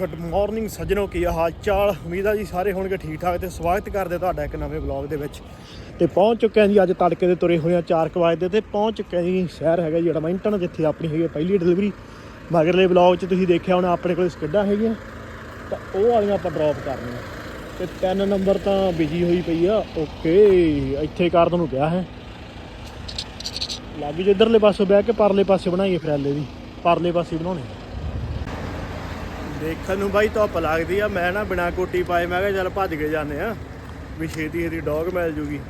Good morning ਸੱਜਣੋ, ਕੀ ਹਾਲ ਚਾਲ? ਉਮੀਦ ਆ ਜੀ ਸਾਰੇ ਹੋਣਗੇ ਠੀਕ ਠਾਕ ਤੇ ਸਵਾਗਤ ਕਰਦੇ ਤੁਹਾਡਾ ਇੱਕ ਨਵੇਂ ਵਲੌਗ ਦੇ ਵਿੱਚ। ਤੇ ਪਹੁੰਚ ਚੁੱਕੇ ਹਾਂ ਜੀ ਅੱਜ ਤੜਕੇ ਦੇ ਤੁਰੇ ਹੋਏ ਆ 4 ਵਜੇ ਦੇ ਤੇ ਪਹੁੰਚ ਚੁੱਕੇ ਹਾਂ ਜੀ ਸ਼ਹਿਰ ਹੈਗਾ ਜੀ ਐਡਮਿੰਟਨ ਜਿੱਥੇ ਆਪਣੀ ਹੈਗੀ ਆ ਪਹਿਲੀ ਡਿਲੀਵਰੀ ਮਗਰਲੇ ਵਲੌਗ 'ਚ ਤੁਸੀਂ ਦੇਖਿਆ ਹੋਣਾ, ਆਪਣੇ ਕੋਲ ਸਕਿੱਡਾਂ ਹੈਗੀਆਂ। ਤਾਂ ਉਹ ਵਾਲੀਆਂ ਆਪਾਂ ਡ੍ਰੌਪ ਕਰਨੀਆਂ। ਤੇ 3 ਨੰਬਰ ਤਾਂ ਬਿਜ਼ੀ ਹੋਈ ਪਈ ਆ। ਓਕੇ ਇੱਥੇ ਕਾਰ ਤੁਹਾਨੂੰ ਕਿਹਾ ਹੈ। ਲੱਗ ਜੀ ਇਧਰਲੇ ਪਾਸੇ ਬਹਿ ਕੇ, ਪਰਲੇ ਪਾਸੇ ਬਣਾਈਏ ਫਰੈਲੇ ਦੀ। ਪਰਲੇ ਪਾਸੇ ਬਣਾਉਣੇ ਦੇਖਣ ਨੂੰ ਬਾਈ ਧੁੱਪ ਲੱਗਦੀ ਆ, ਮੈਂ ਨਾ ਬਿਨਾ ਕੋਟੀ ਪਾਏ, ਮੈਂ ਕਿਹਾ ਚੱਲ ਭੱਜ ਕੇ ਜਾਂਦੇ ਆ। ਵੀ ਛੇਤੀ ਛੇਤੀ ਡੌਗ ਮਿਲ ਜੂਗੀ।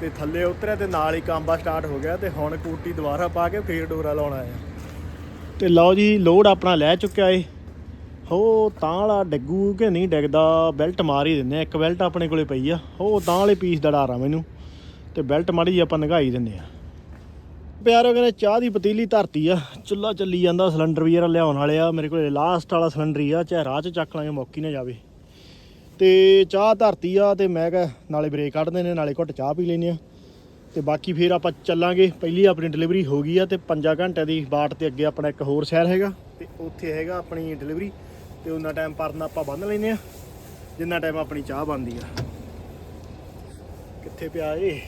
ਤੇ ਥੱਲੇ ਉਤਰਿਆ ਤੇ ਨਾਲ ਹੀ ਕਾਂਬਾ ਸਟਾਰਟ ਹੋ ਗਿਆ ਤੇ ਹੁਣ ਕੋਟੀ ਦੁਬਾਰਾ ਪਾ ਕੇ ਫੇਰ ਡੋਰਾ ਲਾਉਣਾ ਆ। ਤੇ ਲਓ ਜੀ, ਲੋਡ ਆਪਣਾ ਲੈ ਚੁੱਕਿਆ ਏ। ਹੋ, ਤਾਂ ਵਾਲਾ ਡੱਗੂ ਕਿ ਨਹੀਂ ਡਿੱਗਦਾ, ਬੈਲਟ ਮਾਰ ਹੀ ਦਿੰਦੇ ਆ। ਇੱਕ ਬੈਲਟ ਆਪਣੇ ਕੋਲੇ ਪਈ ਆ। ਹੋ, ਤਾਂ ਵਾਲੇ ਪੀਸ ਦਾ ਡਰ ਆ ਮੈਨੂੰ। ਤੇ ਬੈਲਟ ਮਾੜੀ ਜਿਹੀ ਆਪਾਂ ਨਗਾਈ ਦਿੰਦੇ ਆ। ਪਿਆਰੋ ਕਹਿੰਦੇ ਚਾਹ ਦੀ ਪਤੀਲੀ ਧਰਤੀ ਆ। ਚੁੱਲਾ ਚੱਲੀ ਜਾਂਦਾ, ਸਿਲੰਡਰ ਵੀ ਯਾਰ ਲਿਆਉਣ ਵਾਲੇ ਆ। ਮੇਰੇ ਕੋਲ ਲਾਸਟ ਵਾਲਾ ਸਿਲੰਡਰ ਹੀ ਆ, ਚਾਹੇ ਰਾਹ 'ਚ ਚੱਕ ਲਾਂਗੇ, ਮੌਕੀ ਨਾ ਜਾਵੇ। ਤੇ ਚਾਹ ਧਰਤੀ ਆ, ਤੇ ਮੈਂ ਕਿਹਾ ਨਾਲੇ ਬ੍ਰੇਕ ਕੱਢਦੇ ਨੇ, ਨਾਲੇ ਘੁੱਟ ਚਾਹ ਪੀ ਲੈਨੇ ਆ। ਤੇ ਬਾਕੀ ਫਿਰ ਆਪਾਂ ਚੱਲਾਂਗੇ। ਪਹਿਲੀ ਆਪਣੀ ਡਿਲੀਵਰੀ ਹੋ ਗਈ ਆ, ਤੇ 5 ਘੰਟੇ ਦੀ ਬਾਟ ਤੇ ਅੱਗੇ ਆਪਣਾ ਇੱਕ ਹੋਰ ਸ਼ਹਿਰ ਹੈਗਾ। ਤੇ ਉੱਥੇ ਹੈਗਾ ਆਪਣੀ ਡਿਲੀਵਰੀ ਤੇ ਉਹਨਾਂ ਟਾਈਮ ਪਰਨਾ ਆਪਾਂ ਬੰਨ ਲੈਨੇ ਆ। ਜਿੰਨਾ ਟਾਈਮ ਆਪਣੀ ਚਾਹ ਬਣਦੀ ਆ। ਕਿੱਥੇ ਪਿਆ ਏ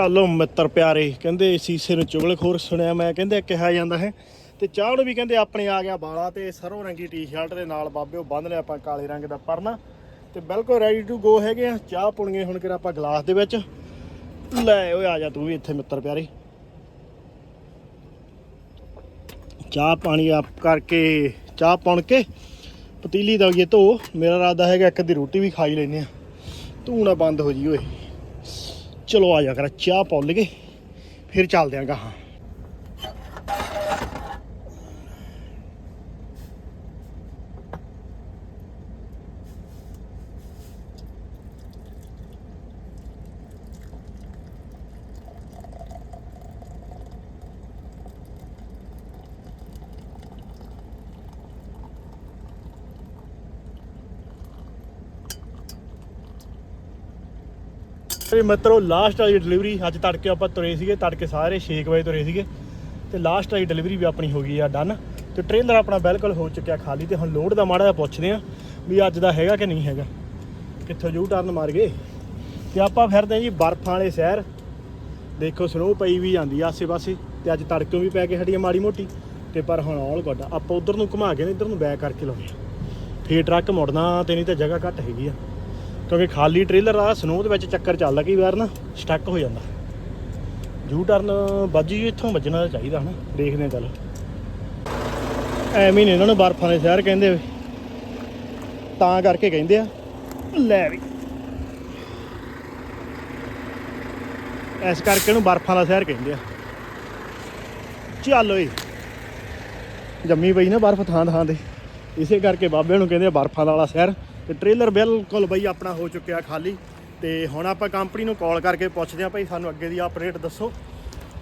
ਚੱਲੋ ਮਿੱਤਰ ਪਿਆਰੇ, ਕਹਿੰਦੇ ਸੀਸੇ ਨੂੰ ਚੁਗਲਖੋਰ ਸੁਣਿਆ ਮੈਂ, ਕਹਿੰਦੇ ਕਿਹਾ ਜਾਂਦਾ ਹੈ। ਤੇ ਚਾਹ ਨੂੰ ਵੀ ਕਹਿੰਦੇ ਆਪਣੇ ਆ ਗਿਆ ਬਾਲਾ ਤੇ ਸਰੋਂ ਰੰਗੀ ਟੀ-ਸ਼ਰਟ ਦੇ ਨਾਲ ਬਾਬੇ ਉਹ ਬੰਨ ਲਿਆ ਆਪਾਂ ਕਾਲੇ ਰੰਗ ਦਾ ਪਰਨਾ। ਤੇ ਬਿਲਕੁਲ ਰੈਡੀ ਟੂ ਗੋ ਹੈਗੇ ਆ, ਚਾਹ ਪੁਣਗੇ ਹੁਣ ਕਿਰਾ ਆਪਾਂ ਗਲਾਸ ਦੇ ਵਿੱਚ। ਲੈ ਓਏ ਆ ਜਾ ਤੂੰ ਵੀ ਇੱਥੇ ਮਿੱਤਰ ਪਿਆਰੇ। ਚਾਹ ਪਾਣੀ ਆਪ ਕਰਕੇ, ਚਾਹ ਪੁਣ ਕੇ ਪਤੀਲੀ ਦਈਏ ਧੋ। ਮੇਰਾ ਇਰਾਦਾ ਹੈਗਾ ਇੱਕ ਦੀ ਰੋਟੀ ਵੀ ਖਾਈ ਲੈਨੇ ਆ। ਤੂੰ ਨਾ ਬੰਦ ਹੋ ਜੀ ਓਏ। ਚਲੋ ਆ ਜਾ ਕਰ ਚਾਹ ਪੌ ਲਈਏ ਫਿਰ ਚੱਲਦੇ ਆਂ ਗਾਹਾਂ। ਤੇ ਮਿੱਤਰੋ ਲਾਸਟ ਵਾਲੀ ਡਿਲੀਵਰੀ ਅੱਜ ਤੜਕੇ ਆਪਾਂ ਤੁਰੇ ਸੀਗੇ, ਤੜਕੇ ਸਾਰੇ 6 ਵਜੇ ਤੁਰੇ ਸੀਗੇ। ਤੇ ਲਾਸਟ ਵਾਲੀ ਡਿਲੀਵਰੀ ਵੀ ਆਪਣੀ ਹੋ ਗਈ ਆ ਡਨ ਤੇ ਟ੍ਰੇਲਰ ਆਪਣਾ ਬਿਲਕੁਲ ਹੋ ਚੁੱਕਿਆ ਖਾਲੀ ਤੇ ਹੁਣ ਲੋਡ ਦਾ ਮਾੜਾ ਜਿਹਾ ਪੁੱਛਦੇ ਆ ਵੀ ਅੱਜ ਦਾ ਹੈਗਾ ਕਿ ਨਹੀਂ ਹੈਗਾ। ਕਿੱਥੋਂ ਯੂ ਟਰਨ ਮਾਰ ਗਏ ਤੇ ਆਪਾਂ ਫਿਰਦੇ ਆ ਜੀ ਬਰਫਾਂ ਵਾਲੇ ਸ਼ਹਿਰ। ਦੇਖੋ ਸਨੋ ਪਈ ਵੀ ਜਾਂਦੀ ਆਸੇ-ਪਾਸੇ ਤੇ ਅੱਜ ਤੜਕਿਓਂ ਵੀ ਪੈ ਕੇ ਹੱਡੀਆਂ ਮਾੜੀ ਮੋਟੀ। ਤੇ ਪਰ ਹੁਣ ਆਲ ਗੁੱਡ ਆਪਾਂ ਉਧਰ ਨੂੰ ਘੁਮਾ ਕੇ ਨਾ, ਇਧਰ ਨੂੰ ਬੈਕ ਕਰਕੇ ਲਾਉਣੇ ਆ। ਫੇਰ ਟਰੱਕ ਮੁੜਨਾ ਤੇ ਨਹੀਂ ਤਾਂ ਜਗ੍ਹਾ ਘੱਟ ਹੈਗੀ ਆ। ਕਿਉਂਕਿ ਖਾਲੀ ਟ੍ਰੇਲਰ ਆ ਸਨੋ ਦੇ ਵਿੱਚ ਚੱਕਰ ਚੱਲਦਾ, ਕਈ ਵਾਰ ਨਾ ਸਟਕ ਹੋ ਜਾਂਦਾ। ਯੂ ਟਰਨ ਵੱਜੀ ਇੱਥੋਂ ਵੱਜਣਾ ਤਾਂ ਚਾਹੀਦਾ ਹਨਾ, ਦੇਖਦੇ ਆ ਚੱਲ। ਐਵੇਂ ਨਹੀਂ ਇਹਨਾਂ ਨੂੰ ਬਰਫਾਂ ਦੇ ਸ਼ਹਿਰ ਕਹਿੰਦੇ ਤਾਂ ਕਰਕੇ ਕਹਿੰਦੇ ਆ, ਲੈ ਵੀ। ਇਸ ਕਰਕੇ ਇਹਨੂੰ ਬਰਫਾਂ ਦਾ ਸ਼ਹਿਰ ਕਹਿੰਦੇ ਆ। ਚੱਲ ਓਏ। ਜੰਮੀ ਪਈ ਨਾ ਬਰਫ਼ ਥਾਂ ਥਾਂ ਤੇ। ਇਸੇ ਕਰਕੇ ਬਾਬੇ ਨੂੰ ਕਹਿੰਦੇ ਆ ਬਰਫਾਂ ਦਾ ਵਾਲਾ ਸ਼ਹਿਰ। ਤੇ ਟ੍ਰੇਲਰ ਬਿਲਕੁਲ ਬਈ ਆਪਣਾ ਹੋ ਚੁੱਕਿਆ ਖਾਲੀ ਤੇ ਹੁਣ ਆਪਾਂ ਕੰਪਨੀ ਨੂੰ ਕਾਲ ਕਰਕੇ ਪੁੱਛਦੇ ਆ ਭਾਈ ਸਾਨੂੰ ਅੱਗੇ ਦੀ ਆਪਰੇਟ ਦੱਸੋ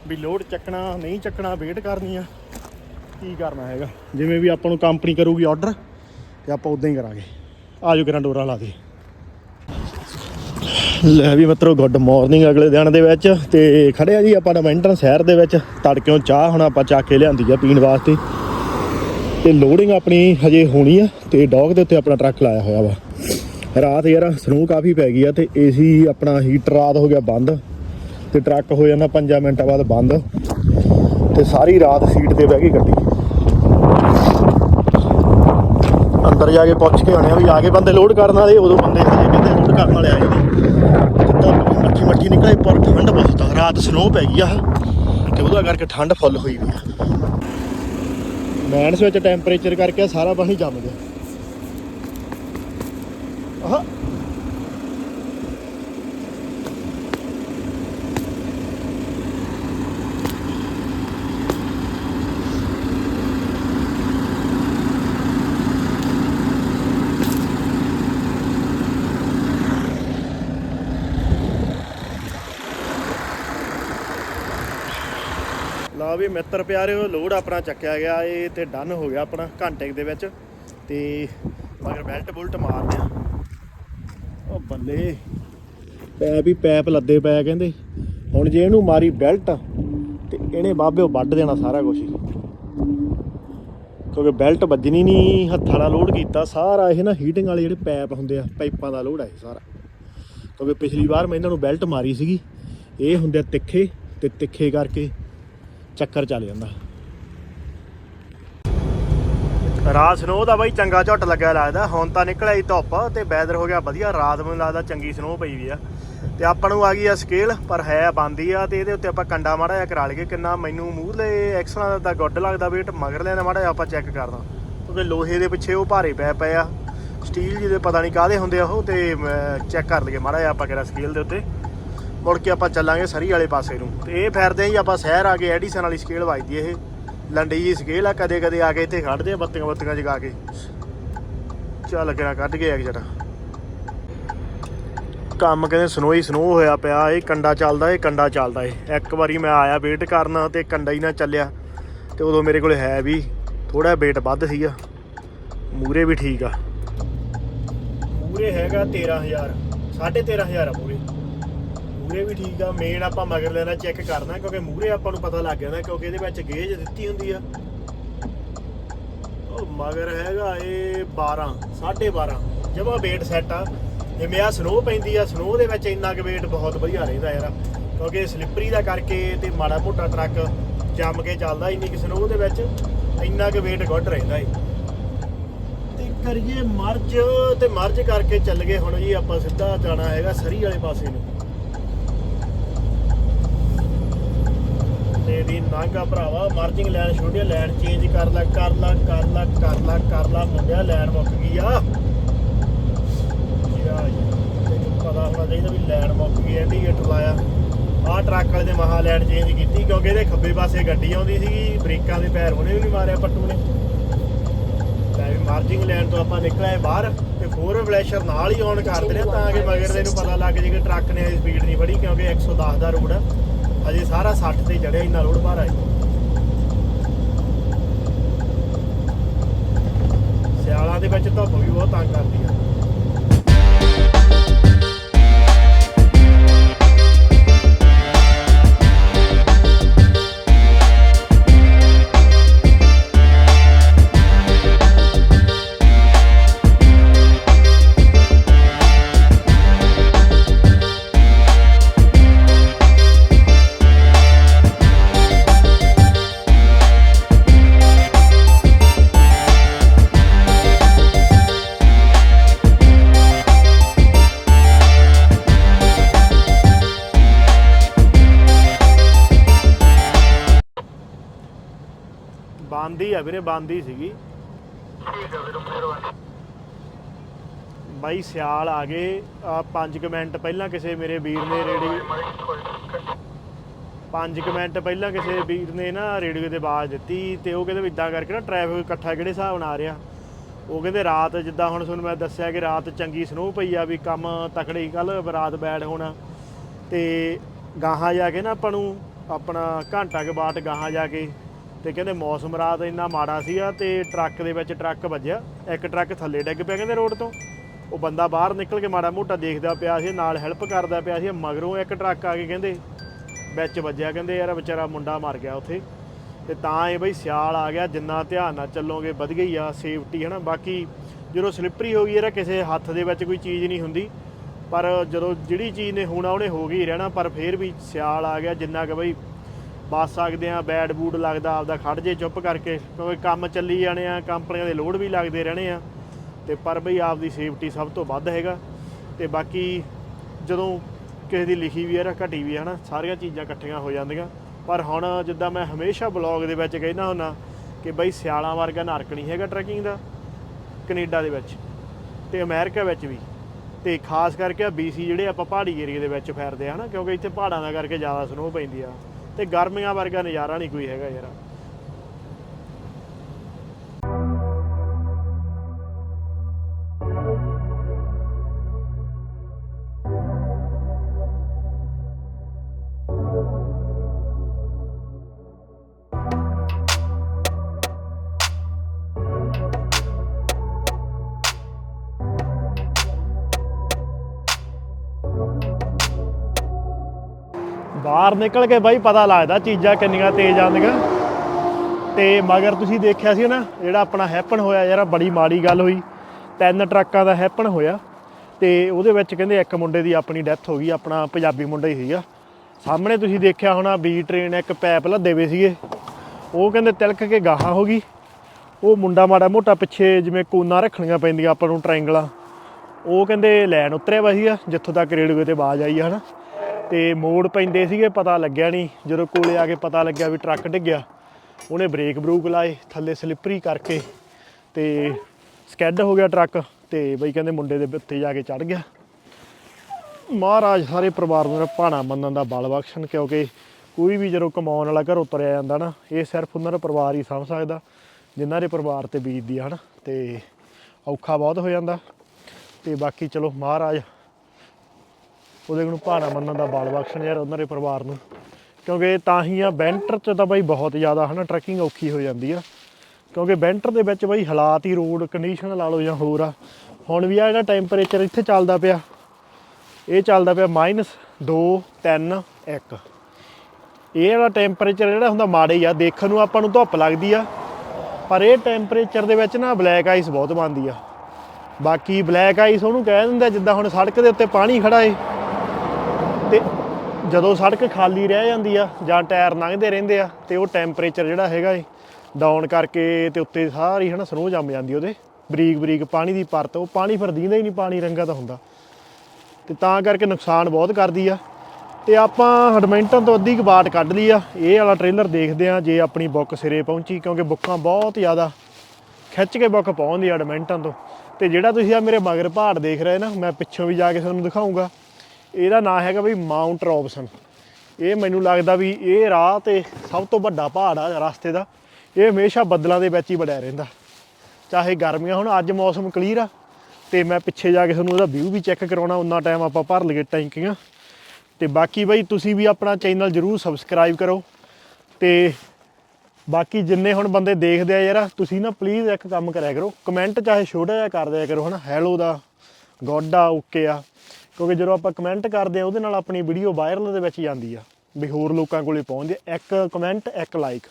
ਵੀ ਲੋਡ ਚੱਕਣਾ, ਨਹੀਂ ਚੱਕਣਾ ਵੇਟ ਕਰਨੀ ਆ, ਕੀ ਕਰਨਾ ਹੈਗਾ। ਜਿਵੇਂ ਵੀ ਆਪਾਂ ਨੂੰ ਕੰਪਨੀ ਕਰੂਗੀ ਆਰਡਰ ਤੇ ਆਪਾਂ ਉਦਾਂ ਹੀ ਕਰਾਂਗੇ। ਆਜੋ ਕਿਰਾਂ ਡੋਰਾ ਲਾ ਦੇ ਲੈ ਵੀ ਮਤਰੋ ਗੁੱਡ ਮਾਰਨਿੰਗ ਅਗਲੇ ਦਿਨ ਦੇ ਵਿੱਚ। ਤੇ ਖੜੇ ਆ ਜੀ ਆਪਾਂ ਡਮੈਂਟਨ ਸ਼ਹਿਰ ਦੇ ਵਿੱਚ। ਤੜਕਿਓਂ ਚਾਹ ਹੁਣ ਆਪਾਂ ਚੱਕ ਕੇ ਲਿਆਂਦੀ ਆ ਪੀਣ ਵਾਸਤੇ। ਤੇ ਲੋਡਿੰਗ ਆਪਣੀ ਹਜੇ ਹੋਣੀ ਆ, ਤੇ ਡੌਗ ਦੇ ਉੱਤੇ ਆਪਣਾ ਟਰੱਕ ਲਾਇਆ ਹੋਇਆ ਵਾ। ਰਾਤ ਯਾਰ ਸਨੋ ਕਾਫੀ ਪੈ ਗਈ ਆ ਤੇ ਏਸੀ ਆਪਣਾ ਹੀਟਰ ਰਾਤ ਹੋ ਗਿਆ ਬੰਦ ਤੇ ਟਰੱਕ ਹੋ ਜਾਂਦਾ 5 ਮਿੰਟਾਂ ਬਾਅਦ ਬੰਦ ਤੇ ਸਾਰੀ ਰਾਤ ਸੀਟ ਤੇ ਬਹਿ ਗਈ ਗੱਡੀ। ਅੰਦਰ ਜਾ ਕੇ ਪੁੱਛ ਕੇ ਆਉਣੇ ਆ ਵੀ ਆ ਕੇ ਬੰਦੇ ਲੋਡ ਕਰਨ ਵਾਲੇ, ਉਦੋਂ ਬੰਦੇ ਹਜੇ ਕਹਿੰਦੇ ਲੋਡ ਕਰਨ ਵਾਲੇ ਆਏ ਨਹੀਂ ਜਿੱਦਾਂ ਮੱਠੀ ਮੱਠੀ ਨਿਕਲੇ, ਪਰ ਠੰਡ ਬਹੁਤ ਆ ਰਾਤ ਸਨੋ ਪੈ ਗਈ ਆ ਤੇ ਉਹਦਾ ਕਰਕੇ ਠੰਡ ਫੁੱਲ ਹੋਈ ਵੀ ਆ। ਮੈਨਸ ਵਿੱਚ ਟੈਂਪਰੇਚਰ ਕਰਕੇ ਸਾਰਾ ਪਾਣੀ ਜੰਮ ਗਿਆ। Aha. ਵੀ ਮਿੱਤਰ ਪਿਆਰਿਓ ਲੋਡ ਆਪਣਾ ਚੱਕਿਆ ਗਿਆ, ਇਹ ਤੇ ਡਨ ਹੋ ਗਿਆ ਆਪਣਾ ਘੰਟੇ ਦੇ ਵਿੱਚ ਤੇ ਮਗਰ ਬੈਲਟ ਬੁਲਟ ਮਾਰਦੇ ਆ ਉਹ ਬੱਲੇ। ਪੈਪ ਹੀ ਪੈਪ ਲੱਦੇ ਪਏ ਕਹਿੰਦੇ। ਹੁਣ ਜੇ ਇਹਨੂੰ ਮਾਰੀ ਬੈਲਟ, ਤੇ ਇਹਨੇ ਬਾਬੇ ਉਹ ਵੱਢ ਦੇਣਾ ਸਾਰਾ ਕੁਝ ਕਿਉਂਕਿ ਬੈਲਟ ਵੱਜਣੀ ਨਹੀਂ ਹੱਥਾਂ ਨਾਲ ਲੋਡ ਕੀਤਾ, ਸਾਰਾ ਇਹ ਨਾ ਹੀਟਿੰਗ ਵਾਲੇ ਜਿਹੜੇ ਪੈਪ ਹੁੰਦੇ ਆ, ਪਾਈਪਾਂ ਦਾ ਲੋਡ ਆ ਇਹ ਸਾਰਾ। ਕਿਉਂਕਿ ਪਿਛਲੀ ਵਾਰ ਮੈਂ ਇਹਨਾਂ ਨੂੰ ਬੈਲਟ ਮਾਰੀ ਸੀਗੀ, ਇਹ ਹੁੰਦੇ ਆ ਤਿੱਖੇ, ਤੇ ਤਿੱਖੇ ਕਰਕੇ ਚੱਕਰ ਚੱਲ ਜਾਂਦਾ। ਰਾਤ ਸਨੋ ਦਾ ਬਾਈ ਚੰਗਾ ਝੁੱਟ ਲੱਗਿਆ ਲੱਗਦਾ। ਹੁਣ ਤਾਂ ਨਿਕਲਿਆ ਹੀ ਧੁੱਪ ਤੇ ਵੈਦਰ ਹੋ ਗਿਆ ਵਧੀਆ। ਰਾਤ ਮੈਨੂੰ ਲੱਗਦਾ ਚੰਗੀ ਸਨੋ ਪਈ ਵੀ ਆ। ਤੇ ਆਪਾਂ ਨੂੰ ਆ ਗਈ ਆ ਸਕੇਲ ਪਰ ਹੈ ਬੰਦੀ ਆ ਤੇ ਇਹਦੇ ਉੱਤੇ ਆਪਾਂ ਕੰਡਾ ਮਾੜਾ ਜਿਹਾ ਕਰਾ ਲਈਏ। ਕਿੰਨਾ ਮੈਨੂੰ ਮੂਹਰਲੇ ਐਕਸਲਾਂ ਦਾ ਗੁੱਡ ਲੱਗਦਾ ਵੇਟ ਮਗਰਲੇ ਦਾ ਮਾੜਾ ਜਿਹਾ ਆਪਾਂ ਚੈੱਕ ਕਰਦਾ ਕਿਉਂਕਿ ਲੋਹੇ ਦੇ ਪਿੱਛੇ ਉਹ ਭਾਰੇ ਪੈ ਪਏ ਆ। ਸਟੀਲ ਜਿਹਦੇ ਪਤਾ ਨਹੀਂ ਕਾਹਦੇ ਹੁੰਦੇ ਆ ਉਹ ਤੇ ਚੈੱਕ ਕਰ ਲਈਏ ਮਾੜਾ ਜਿਹਾ ਆਪਾਂ ਕਿਹੜਾ ਸਕੇਲ ਦੇ ਉੱਤੇ। ਮੁੜ ਕੇ ਆਪਾਂ ਚੱਲਾਂਗੇ ਸਰੀ ਵਾਲੇ ਪਾਸੇ ਨੂੰ। ਤੇ ਇਹ ਫਿਰਦੇ ਆਂ ਜੀ ਆਪਾਂ ਸ਼ਹਿਰ ਆ ਕੇ ਐਡੀਸਨ ਵਾਲੀ ਸਕੇਲ ਵੱਜਦੀ ਇਹ। ਲੰਡੀ ਜੀ ਸਕੇਲ ਆ, ਕਦੇ ਕਦੇ ਆ ਕੇ ਇੱਥੇ ਖੜਦੇ ਆ, ਬੱਤੀਆਂ ਬੱਤੀਆਂ ਜਗਾ ਕੇ। ਚੱਲ ਕਿਹੜਾ ਕੱਢ ਗਿਆ ਇੱਕ ਜਰਾ ਕੰਮ ਕਹਿੰਦੇ ਸਨੋ ਹੀ ਸਨੋ ਹੋਇਆ ਪਿਆ, ਇਹ ਕੰਡਾ ਚੱਲਦਾ, ਇਹ ਕੰਡਾ ਚੱਲਦਾ ਇਹ। ਇੱਕ ਵਾਰੀ ਮੈਂ ਆਇਆ ਵੇਟ ਕਰਨ ਤੇ ਕੰਡਾ ਹੀ ਨਾ ਚੱਲਿਆ, ਤੇ ਉਦੋਂ ਮੇਰੇ ਕੋਲ ਹੈ ਵੀ ਥੋੜਾ ਵੇਟ ਵੱਧ ਸੀਗਾ। ਮੂਰੇ ਵੀ ਠੀਕ ਆ। ਮੂਰੇ ਹੈਗਾ 13000 13500 ਆ ਮੂਰੇ ਮੂਰੇ ਵੀ ਠੀਕ ਆ ਮੇਨ ਆਪਾਂ ਮਗਰ ਲੈਣਾ ਚੈੱਕ ਕਰਨਾ, ਕਿਉਂਕਿ ਮੂਰੇ ਆਪਾਂ ਨੂੰ ਪਤਾ ਲੱਗ ਜਾਂਦਾ ਕਿਉਂਕਿ ਇਹਦੇ ਵਿੱਚ ਗੇਜ ਦਿੱਤੀ ਹੁੰਦੀ ਆ। ਉਹ ਮਗਰ ਹੈਗਾ ਇਹ 12 12.5 ਜਮਾ weight ਸੈੱਟ ਆ। ਜਿਵੇਂ ਆ ਸਨੋ ਪੈਂਦੀ ਆ ਸਨੋ ਦੇ ਵਿੱਚ ਇੰਨਾ ਕੁ weight ਬਹੁਤ ਵਧੀਆ ਰਹਿੰਦਾ ਯਾਰ। ਕਿਉਂਕਿ ਸਲਿੱਪਰੀ ਦਾ ਕਰਕੇ ਤੇ ਮਾੜਾ ਮੋਟਾ ਟਰੱਕ ਜੰਮ ਕੇ ਚੱਲਦਾ ਇੰਨੀ ਕਿ ਸਨੋ ਦੇ ਵਿੱਚ, ਇੰਨਾ ਕੁ weight ਗੁੱਡ ਰਹਿੰਦਾ ਏ। ਤੇ ਕਰੀਏ ਮਰਜ, ਤੇ ਮਰਜ ਕਰਕੇ ਚੱਲ ਗਏ ਹੁਣ ਜੀ, ਆਪਾਂ ਸਿੱਧਾ ਜਾਣਾ ਹੈਗਾ ਸਰੀ ਵਾਲੇ ਪਾਸੇ ਨੂੰ। ਤੇ ਦੀ ਨਾਂਗਾ ਭਰਾਵਾ ਮਾਰਜਿੰਗ ਲਾਈਨ ਛੋਟੀ ਲਾਈਨ ਚੇਂਜ ਕਰ ਲੈ ਕਰ ਲੈ ਕਰ ਲੈ ਕਰ ਲੈ ਕਰ ਲੈ, ਮੁੰਡਿਆ ਲਾਈਨ ਮੁੱਕ ਗਈ ਆ। ਯਾ ਤੈਨੂੰ ਪਤਾ ਹੋਣਾ ਚਾਹੀਦਾ ਵੀ ਲਾਈਨ ਮੁੱਕ ਗਈ ਇੰਡੀਕੇਟਰ ਲਾਇਆ। ਆਹ ਟਰੱਕ ਵਾਲੇ ਦੇ ਮਹਾ ਲਾਈਨ ਚੇਂਜ ਕੀਤੀ ਕਿਉਂਕਿ ਇਹਦੇ ਖੱਬੇ ਪਾਸੇ ਗੱਡੀ ਆਉਂਦੀ ਸੀਗੀ, ਬ੍ਰੇਕਾਂ ਦੇ ਪੈਰ ਉਹਨੇ ਵੀ ਨਹੀਂ ਮਾਰਿਆ ਪੱਟੂ ਨੇ। ਲੈ ਵੀ ਮਾਰਜਿੰਗ ਲੈਣ ਤੋਂ ਆਪਾਂ ਨਿਕਲਿਆ ਬਾਹਰ ਤੇ ਫੋਰ ਫਲੈਸ਼ਰ ਨਾਲ ਹੀ ਔਨ ਕਰ ਦਿੰਦੇ ਤਾਂ ਕਿ ਮਗਰ ਦੇ ਨੂੰ ਪਤਾ ਲੱਗ ਜੇ ਕਿ ਟਰੱਕ ਨੇ ਸਪੀਡ ਨਹੀਂ ਫੜੀ ਕਿਉਂਕਿ 110 ਦਾ ਰੋਡ ਆ। ਅਜੇ ਸਾਰਾ 60 ਤੇ ਚੜਿਆ ਇੰਨਾ ਰੋਡ ਬਾਹਰ ਹੈ ਸਿਆਲਾਂ ਦੇ ਵਿੱਚ ਧੁੱਪ ਵੀ ਬਹੁਤ ਤੰਗ ਕਰਦੀ ਆ। ਆ ਵੀਰੇ ਬੰਦੀ ਸੀਗੀ। ਬਾਈ ਸਿਆਲ ਆ ਗਏ। 5 ਮਿੰਟ ਪਹਿਲਾਂ ਕਿਸੇ ਮੇਰੇ ਵੀਰ ਨੇ ਰੇੜੀ 5 ਮਿੰਟ ਪਹਿਲਾਂ ਕਿਸੇ ਵੀਰ ਨੇ ਨਾ ਰੇਡੀਓ ਤੇ ਆਵਾਜ਼ ਦਿੱਤੀ ਤੇ ਉਹ ਕਹਿੰਦੇ ਇਦਾਂ ਕਰਕੇ ਨਾ ਟ੍ਰੈਫਿਕ ਇਕੱਠਾ ਕਿਹੜੇ ਹਿਸਾਬ ਨਾਲ ਆ ਰਿਹਾ। ਉਹ ਕਹਿੰਦੇ ਰਾਤ ਜਿੱਦਾਂ ਹੁਣ ਤੁਹਾਨੂੰ ਮੈਂ ਦੱਸਿਆ ਕਿ ਰਾਤ ਚੰਗੀ ਸਨੋ ਪਈ ਆ ਵੀ ਕੰਮ ਤਕੜੇ ਹੀ ਕੱਲ ਰਾਤ ਬੈਡ ਹੋਣਾ। ਤੇ ਗਾਹਾਂ ਜਾ ਕੇ ਨਾ ਆਪਾਂ ਨੂੰ ਆਪਣਾ ਘੰਟਾ ਕੇ ਬਾਅਦ ਗਾਹਾਂ ਜਾ ਕੇ ਤੇ ਕਹਿੰਦੇ ਮੌਸਮ ਰਾਤ ਇੰਨਾ ਮਾੜਾ ਸੀਗਾ ਤੇ ਟਰੱਕ ਦੇ ਵਿੱਚ ਟਰੱਕ ਵੱਜਿਆ। ਇੱਕ ਟਰੱਕ ਥੱਲੇ ਡਿੱਗ ਪਿਆ ਕਹਿੰਦੇ ਰੋਡ ਤੋਂ। ਉਹ ਬੰਦਾ ਬਾਹਰ ਨਿਕਲ ਕੇ ਮਾੜਾ ਮੋਟਾ ਦੇਖਦਾ ਪਿਆ ਸੀ, ਨਾਲ ਹੈਲਪ ਕਰਦਾ ਪਿਆ ਸੀ, ਮਗਰੋਂ ਇੱਕ ਟਰੱਕ ਆ ਕੇ ਕਹਿੰਦੇ ਵਿੱਚ ਵੱਜਿਆ, ਕਹਿੰਦੇ ਯਾਰ ਵਿਚਾਰਾ ਮੁੰਡਾ ਮਰ ਗਿਆ ਉੱਥੇ। ਤੇ ਤਾਂ ਇਹ ਬਈ ਸਿਆਲ ਆ ਗਿਆ, ਜਿੰਨਾ ਧਿਆਨ ਨਾਲ ਚੱਲੋਗੇ ਵਧ ਗਈ ਆ ਸੇਫਟੀ ਹਨਾ। ਬਾਕੀ ਜਦੋਂ ਸਲਿੱਪਰੀ ਹੋ ਗਈ ਯਾਰ, ਕਿਸੇ ਹੱਥ ਦੇ ਵਿੱਚ ਕੋਈ ਚੀਜ਼ ਨਹੀਂ ਹੁੰਦੀ। ਪਰ ਜਦੋਂ ਜਿਹੜੀ ਚੀਜ਼ ਨੇ ਹੋਣਾ ਉਹਨੇ ਹੋ ਗਈ ਰਹਿਣਾ, ਪਰ ਫੇਰ ਵੀ ਸਿਆਲ ਆ ਗਿਆ, ਜਿੰਨਾ ਕਿ ਬਈ ਬਚ ਸਕਦੇ ਆ ਬੈਡ ਬੂਡ ਲੱਗਦਾ, ਆਪਦਾ ਖੜ ਜੇ ਚੁੱਪ ਕਰਕੇ, ਕਿਉਂਕਿ ਕੰਮ ਚੱਲੀ ਜਾਣੇ ਆ, ਕੰਪਨੀਆਂ ਦੇ ਲੋਡ ਵੀ ਲੱਗਦੇ ਰਹਿਣੇ ਆ। ਤੇ ਪਰ ਬਈ ਆਪਦੀ ਸੇਫਟੀ ਸਭ ਤੋਂ ਵੱਧ ਹੈਗਾ। ਤੇ ਬਾਕੀ ਜਦੋਂ ਕਿਸੇ ਦੀ ਲਿਖੀ ਵੀ ਹੈ ਘਟੀ ਵੀ ਹੈ ਨਾ ਸਾਰੀਆਂ ਚੀਜ਼ਾਂ ਇਕੱਠੀਆਂ ਹੋ ਜਾਂਦੀਆਂ। ਪਰ ਹੁਣ ਜਿੱਦਾਂ ਮੈਂ ਹਮੇਸ਼ਾ ਬਲੌਗ ਦੇ ਵਿੱਚ ਕਹਿੰਦਾ ਹੁੰਨਾ ਕਿ ਬਈ ਸਿਆਲਾਂ ਵਰਗਾ ਨਰਕ ਨਹੀਂ ਹੈਗਾ ਟਰੈਕਿੰਗ ਦਾ, ਕੈਨੇਡਾ ਦੇ ਵਿੱਚ ਤੇ ਅਮਰੀਕਾ ਵਿੱਚ ਵੀ। ਤੇ ਖਾਸ ਕਰਕੇ ਆ BC ਜਿਹੜੇ ਆਪਾਂ ਪਹਾੜੀ ਏਰੀਆ ਦੇ ਵਿੱਚ ਫਿਰਦੇ ਆ, ਹਨਾ, ਕਿਉਂਕਿ ਇੱਥੇ ਪਹਾੜਾਂ ਦਾ ਕਰਕੇ ਜ਼ਿਆਦਾ ਸਨੋ ਪੈਂਦੀ ਆ। ਤੇ ਗਰਮੀਆਂ ਵਰਗਾ ਨਜ਼ਾਰਾ ਨਹੀਂ ਕੋਈ ਹੈਗਾ ਯਾਰ। ਬਾਹਰ ਨਿਕਲ ਕੇ ਬਾਈ ਪਤਾ ਲੱਗਦਾ ਚੀਜ਼ਾਂ ਕਿੰਨੀਆਂ ਤੇਜ਼ ਆਉਂਦੀਆਂ। ਤੇ ਮਗਰ ਤੁਸੀਂ ਦੇਖਿਆ ਸੀ ਨਾ, ਜਿਹੜਾ ਆਪਣਾ ਹੈਪਨ ਹੋਇਆ ਯਾਰ ਬੜੀ ਮਾੜੀ ਗੱਲ ਹੋਈ। ਤਿੰਨ ਟਰੱਕਾਂ ਦਾ ਹੈਪਨ ਹੋਇਆ ਤੇ ਉਹਦੇ ਵਿੱਚ ਕਹਿੰਦੇ ਇੱਕ ਮੁੰਡੇ ਦੀ ਆਪਣੀ ਡੈਥ ਹੋ ਗਈ, ਆਪਣਾ ਪੰਜਾਬੀ ਮੁੰਡਾ ਹੀ ਸੀਗਾ। ਸਾਹਮਣੇ ਤੁਸੀਂ ਦੇਖਿਆ ਹੋਣਾ ਬੀ ਟ੍ਰੇਨ ਇੱਕ ਪੈਪ ਲੱਦੇ ਵੇ ਸੀਗੇ। ਉਹ ਕਹਿੰਦੇ ਤਿਲਕ ਕੇ ਗਾਹਾਂ ਹੋ ਗਈ। ਉਹ ਮੁੰਡਾ ਮਾੜਾ ਮੋਟਾ ਪਿੱਛੇ ਜਿਵੇਂ ਕੋਨਾ ਰੱਖਣੀਆਂ ਪੈਂਦੀਆਂ ਆਪਾਂ ਨੂੰ ਟ੍ਰਾਇੰਗਲਾਂ ਉਹ ਕਹਿੰਦੇ ਲੈਣ ਉਤਰਿਆ ਵਾ ਸੀਗਾ, ਜਿੱਥੋਂ ਤੱਕ ਰੇਡੀਓ ਤੇ ਆਵਾਜ਼ ਆਈ ਆ ਹਨਾ। ਤੇ ਮੋੜ ਪੈਂਦੇ ਸੀਗੇ, ਪਤਾ ਲੱਗਿਆ ਨਹੀਂ। ਜਦੋਂ ਕੋਲੇ ਆ ਕੇ ਪਤਾ ਲੱਗਿਆ ਵੀ ਟਰੱਕ ਡਿੱਗਿਆ ਉਹਨੇ ਬ੍ਰੇਕ ਬਰੂਕ ਲਾਏ, ਥੱਲੇ ਸਲਿੱਪਰੀ ਕਰਕੇ ਤੇ ਸਕੈਡ ਹੋ ਗਿਆ ਟਰੱਕ ਤੇ ਬਈ ਕਹਿੰਦੇ ਮੁੰਡੇ ਦੇ ਉੱਤੇ ਜਾ ਕੇ ਚੜ ਗਿਆ। ਮਹਾਰਾਜ, ਸਾਰੇ ਪਰਿਵਾਰ ਨੂੰ ਭਾਣਾ ਮੰਨਣ ਦਾ ਬਲ ਬਖਸ਼ਣ, ਕਿਉਂਕਿ ਕੋਈ ਵੀ ਜਦੋਂ ਕਮਾਉਣ ਵਾਲਾ ਘਰੋਂ ਉਤਰਿਆ ਜਾਂਦਾ ਨਾ, ਇਹ ਸਿਰਫ ਉਹਨਾਂ ਦਾ ਪਰਿਵਾਰ ਹੀ ਸਮਝ ਸਕਦਾ, ਜਿਨ੍ਹਾਂ ਦੇ ਪਰਿਵਾਰ ਤੇ ਬੀਤਦੀ ਆ, ਹਨ। ਤੇ ਔਖਾ ਬਹੁਤ ਹੋ ਜਾਂਦਾ। ਤੇ ਬਾਕੀ ਚਲੋ ਮਹਾਰਾਜ ਉਹਦੇ ਨੂੰ ਭਾਣਾ ਮੰਨਣ ਦਾ ਬਾਲ ਬਖਸ਼ਣ ਯਾਰ ਉਹਨਾਂ ਦੇ ਪਰਿਵਾਰ ਨੂੰ। ਕਿਉਂਕਿ ਤਾਂ ਹੀ ਆ ਬੈਂਟਰ ਚ ਤਾਂ ਬਾਈ ਬਹੁਤ ਜ਼ਿਆਦਾ ਹਨਾ ਟਰੈਕਿੰਗ ਔਖੀ ਹੋ ਜਾਂਦੀ ਆ। ਕਿਉਂਕਿ ਬੈਂਟਰ ਦੇ ਵਿੱਚ ਬਾਈ ਹਾਲਾਤ ਹੀ ਰੋਡ ਕੰਡੀਸ਼ਨ ਲਾ ਲਓ ਜਾਂ ਹੋਰ ਆ। ਹੁਣ ਵੀ ਆ ਜਿਹੜਾ ਟੈਂਪਰੇਚਰ ਇੱਥੇ ਚੱਲਦਾ ਪਿਆ। ਇਹ ਚੱਲਦਾ ਪਿਆ -2 3 1 ਇਹ ਵਾਲਾ ਟੈਂਪਰੇਚਰ ਜਿਹੜਾ ਹੁੰਦਾ ਮਾੜੇ ਹੀ ਆ, ਦੇਖਣ ਨੂੰ ਆਪਾਂ ਨੂੰ ਧੁੱਪ ਲੱਗਦੀ ਆ। ਪਰ ਇਹ ਟੈਂਪਰੇਚਰ ਦੇ ਵਿੱਚ ਨਾ ਬਲੈਕ ਆਈਸ ਬਹੁਤ ਬਣਦੀ ਆ। ਬਾਕੀ ਬਲੈਕ ਆਈਸ ਉਹਨੂੰ ਕਹਿ ਦਿੰਦਾ ਜਿੱਦਾਂ ਹੁਣ ਸੜਕ ਦੇ ਉੱਤੇ ਪਾਣੀ ਖੜਾ ਏ। ਜਦੋਂ ਸੜਕ ਖਾਲੀ ਰਹਿ ਜਾਂਦੀ ਆ ਜਾਂ ਟਾਇਰ ਲੰਘਦੇ ਰਹਿੰਦੇ ਆ ਤੇ ਉਹ ਟੈਂਪਰੇਚਰ ਜਿਹੜਾ ਹੈਗਾ ਏ ਡਾਊਨ ਕਰਕੇ ਤੇ ਉੱਤੇ ਸਾਰੀ ਹਨਾ ਸਨੋ ਜੰਮ ਜਾਂਦੀ ਉਹਦੇ। ਬਰੀਕ ਬਰੀਕ ਪਾਣੀ ਦੀ ਪਰਤ, ਉਹ ਪਾਣੀ ਫਿਰ ਦੀਂਦਾ ਹੀ ਨਹੀਂ, ਪਾਣੀ ਰੰਗਾ ਤਾਂ ਹੁੰਦਾ। ਤੇ ਤਾਂ ਕਰਕੇ ਨੁਕਸਾਨ ਬਹੁਤ ਕਰਦੀ ਆ। ਤੇ ਆਪਾਂ ਹਡਮੈਂਟਨ ਤੋਂ ਅੱਧੀ ਕਬਾਟ ਬਾਟ ਕੱਢ ਲਈ ਆ। ਇਹ ਵਾਲਾ ਟ੍ਰੇਲਰ ਦੇਖਦੇ ਆ ਜੇ ਆਪਣੀ ਬੁੱਕ ਸਿਰੇ ਪਹੁੰਚੀ, ਕਿਉਂਕਿ ਬੁੱਕਾਂ ਬਹੁਤ ਜ਼ਿਆਦਾ ਖਿੱਚ ਕੇ ਬੁੱਕ ਪਹੁੰਚਦੀ ਆ ਹਡਮੈਂਟਨ ਤੋਂ। ਤੇ ਜਿਹੜਾ ਤੁਸੀਂ ਆ ਮੇਰੇ ਮਗਰ ਪਹਾੜ ਦੇਖ ਰਹੇ ਨਾ, ਮੈਂ ਪਿੱਛੋਂ ਵੀ ਜਾ ਕੇ ਤੁਹਾਨੂੰ ਦਿਖਾਉਂਗਾ ਇਹਦਾ ਨਾਂ ਹੈਗਾ ਬਈ ਮਾਊਂਟ ਰੌਬਸਨ ਇਹ ਮੈਨੂੰ ਲੱਗਦਾ ਵੀ ਇਹ ਰਾਹ ਤੇ ਸਭ ਤੋਂ ਵੱਡਾ ਪਹਾੜ ਆ ਰਸਤੇ ਦਾ। ਇਹ ਹਮੇਸ਼ਾ ਬੱਦਲਾਂ ਦੇ ਵਿੱਚ ਹੀ ਵੜਿਆ ਰਹਿੰਦਾ। ਚਾਹੇ ਗਰਮੀਆਂ ਹੁਣ, ਅੱਜ ਮੌਸਮ ਕਲੀਅਰ ਆ, ਤੇ ਮੈਂ ਪਿੱਛੇ ਜਾ ਕੇ ਤੁਹਾਨੂੰ ਉਹਦਾ ਵਿਊ ਵੀ ਚੈੱਕ ਕਰਾਉਣਾ, ਉਨਾ ਟਾਈਮ ਆਪਾਂ ਭਰ ਲਈਏ ਟੈਂਕੀਆਂ। ਤੇ ਬਾਕੀ ਬਈ, ਤੁਸੀਂ ਵੀ ਆਪਣਾ ਚੈਨਲ ਜਰੂਰ ਸਬਸਕ੍ਰਾਈਬ ਕਰੋ। ਤੇ ਬਾਕੀ ਜਿੰਨੇ ਹੁਣ ਬੰਦੇ ਦੇਖਦੇ ਆ ਯਾਰ, ਤੁਸੀਂ ਨਾ ਪਲੀਜ਼ ਇੱਕ ਕੰਮ ਕਰਿਆ ਕਰੋ। ਕਮੈਂਟ ਚਾਹੇ ਛੋਟਾ ਜਿਹਾ ਕਰ ਦਿਆ ਕਰੋ, ਹਨਾ? ਹੈਲੋ ਦਾ ਗੋਡਾ ਓਕੇ ਆ। ਕਿਉਂਕਿ ਜਦੋਂ ਆਪਾਂ ਕਮੈਂਟ ਕਰਦੇ ਆ, ਉਹਦੇ ਨਾਲ ਆਪਣੀ ਵੀਡੀਓ ਵਾਇਰਲ ਦੇ ਵਿੱਚ ਜਾਂਦੀ ਆ, ਵੀ ਹੋਰ ਲੋਕਾਂ ਕੋਲੇ ਪਹੁੰਚਦੀ ਆ। ਇੱਕ ਕਮੈਂਟ ਇੱਕ ਲਾਈਕ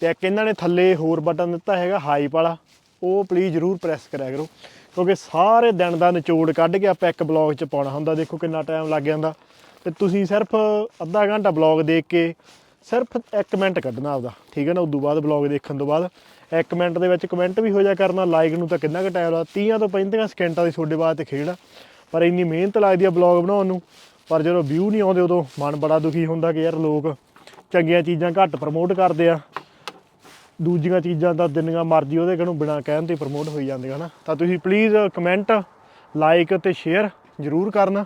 ਤੇ ਇੱਕ ਇਹਨਾਂ ਨੇ ਥੱਲੇ ਹੋਰ ਬਟਨ ਦਿੱਤਾ ਹੈਗਾ ਹਾਈਪ ਵਾਲਾ। ਉਹ ਪਲੀਜ਼ ਜਰੂਰ ਪ੍ਰੈਸ ਕਰਿਆ ਕਰੋ। ਕਿਉਂਕਿ ਸਾਰੇ ਦਿਨ ਦਾ ਨਿਚੋੜ ਕੱਢ ਕੇ ਆਪਾਂ ਇੱਕ ਬਲੌਗ 'ਚ ਪਾਉਣਾ ਹੁੰਦਾ, ਦੇਖੋ ਕਿੰਨਾ ਟਾਈਮ ਲੱਗ ਜਾਂਦਾ। ਤੇ ਤੁਸੀਂ ਸਿਰਫ ਅੱਧਾ ਘੰਟਾ ਬਲੌਗ ਦੇਖ ਕੇ ਸਿਰਫ 1 ਮਿੰਟ ਕੱਢਣਾ ਆਪਦਾ, ਠੀਕ ਹੈ ਨਾ? ਉਦੋਂ ਬਾਅਦ ਬਲੌਗ ਦੇਖਣ ਤੋਂ ਬਾਅਦ 1 ਮਿੰਟ ਦੇ ਵਿੱਚ ਕਮੈਂਟ ਵੀ ਹੋ ਜਾ ਕਰਨਾ ਲਾਈਕ ਨੂੰ ਤਾਂ ਕਿੰਨਾ ਕੁ ਟਾਈਮ ਲੱਗਦਾ 30 ਤੋਂ 35 ਸਕਿੰਟਾਂ ਦੀ ਤੁਹਾਡੇ ਬਾਅਦ ਤੇ ਖੇਡ ਪਰ ਇੰਨੀ ਮਿਹਨਤ ਲੱਗਦੀ ਆ ਬਲੌਗ ਬਣਾਉਣ ਨੂੰ, ਪਰ ਜਦੋਂ ਵਿਊ ਨਹੀਂ ਆਉਂਦੇ ਉਦੋਂ ਮਨ ਬੜਾ ਦੁਖੀ ਹੁੰਦਾ ਕਿ ਯਾਰ ਲੋਕ ਚੰਗੀਆਂ ਚੀਜ਼ਾਂ ਘੱਟ ਪ੍ਰਮੋਟ ਕਰਦੇ ਆ। ਦੂਜੀਆਂ ਚੀਜ਼ਾਂ ਤਾਂ ਜਿੰਨੀਆਂ ਮਰਜ਼ੀ ਉਹਦੇ ਕਨੂੰ ਬਿਨਾ ਕਹਿਣ ਤੇ ਪ੍ਰਮੋਟ ਹੋਈ ਜਾਂਦੀਆਂ ਹਨਾ। ਤਾਂ ਤੁਸੀਂ ਪਲੀਜ਼ ਕਮੈਂਟ ਲਾਈਕ ਤੇ ਸ਼ੇਅਰ ਜ਼ਰੂਰ ਕਰਨਾ।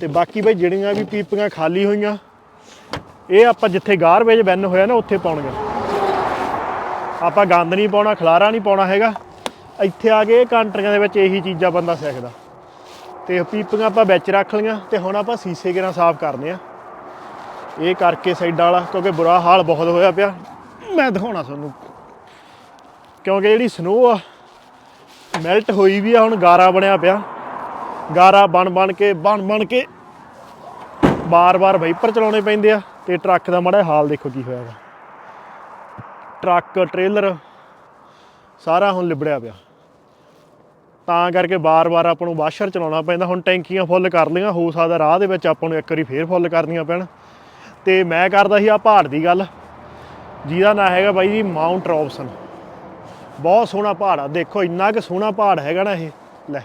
ਤੇ ਬਾਕੀ ਬਈ ਜਿਹੜੀਆਂ ਵੀ ਪੀਪੀਆਂ ਖਾਲੀ ਹੋਈਆਂ, ਇਹ ਆਪਾਂ ਜਿੱਥੇ ਗਾਰਬੇਜ ਬੈਨ ਹੋਇਆ ਨਾ ਉੱਥੇ ਪਾਉਣੀਆਂ। ਆਪਾਂ ਗੰਦ ਨਹੀਂ ਪਾਉਣਾ, ਖਲਾਰਾ ਨਹੀਂ ਪਾਉਣਾ ਹੈਗਾ। ਇੱਥੇ ਆ ਕੇ ਕੰਟਰੀਆਂ ਦੇ ਵਿੱਚ ਇਹੀ ਚੀਜ਼ਾਂ ਬੰਦਾ ਸਿੱਖਦਾ। ਤੇ ਪੀਪੀਆਂ ਆਪਾਂ ਵਿੱਚ ਰੱਖ ਲਈਆਂ ਤੇ ਹੁਣ ਆਪਾਂ ਸੀਸੇ ਕਿਰਾਂ ਸਾਫ਼ ਕਰਨੇ ਆ। ਇਹ ਕਰਕੇ ਸਾਈਡਾਂ ਵਾਲਾ, ਕਿਉਂਕਿ ਬੁਰਾ ਹਾਲ ਬਹੁਤ ਹੋਇਆ ਪਿਆ। ਮੈਂ ਦਿਖਾਉਣਾ ਤੁਹਾਨੂੰ। ਕਿਉਂਕਿ ਜਿਹੜੀ ਸਨੋ ਆ ਮੈਲਟ ਹੋਈ ਵੀ ਆ, ਹੁਣ ਗਾਰਾ ਬਣਿਆ ਪਿਆ। ਗਾਰਾ ਬਣ ਬਣ ਕੇ, ਬਣ ਬਣ ਕੇ ਬਾਰ-ਬਾਰ ਵਾਈਪਰ ਚਲਾਉਣੇ ਪੈਂਦੇ ਆ ਤੇ ਟਰੱਕ ਦਾ ਮਾੜਾ ਹਾਲ ਦੇਖੋ ਕੀ ਹੋਇਆ ਵਾ। ਟਰੱਕ, ਟ੍ਰੇਲਰ ਸਾਰਾ ਹੁਣ ਲਿਬੜਿਆ ਪਿਆ। ਤਾਂ ਕਰਕੇ ਬਾਰ-ਬਾਰ ਆਪਾਂ ਨੂੰ ਵਾਸ਼ਰ ਚਲਾਉਣਾ ਪੈਂਦਾ। ਹੁਣ ਟੈਂਕੀਆਂ ਫੁੱਲ ਕਰ ਲਈਆਂ, ਹੋ ਸਕਦਾ ਰਾਹ ਦੇ ਵਿੱਚ ਆਪਾਂ ਨੂੰ ਇੱਕ ਵਾਰੀ ਫੇਰ ਫੁੱਲ ਕਰਨੀਆਂ ਪੈਣ। ਤੇ ਮੈਂ ਕਰਦਾ ਸੀ ਆ ਪਹਾੜ ਦੀ ਗੱਲ। ਜਿਹਦਾ ਨਾਂ ਹੈਗਾ ਬਾਈ ਜੀ ਮਾਊਂਟ ਰੌਬਸਨ ਬਹੁਤ ਸੋਹਣਾ ਪਹਾੜ ਆ। ਦੇਖੋ, ਇੰਨਾ ਕਿ ਸੋਹਣਾ ਪਹਾੜ ਹੈਗਾ ਨਾ ਇਹ। ਲੈ,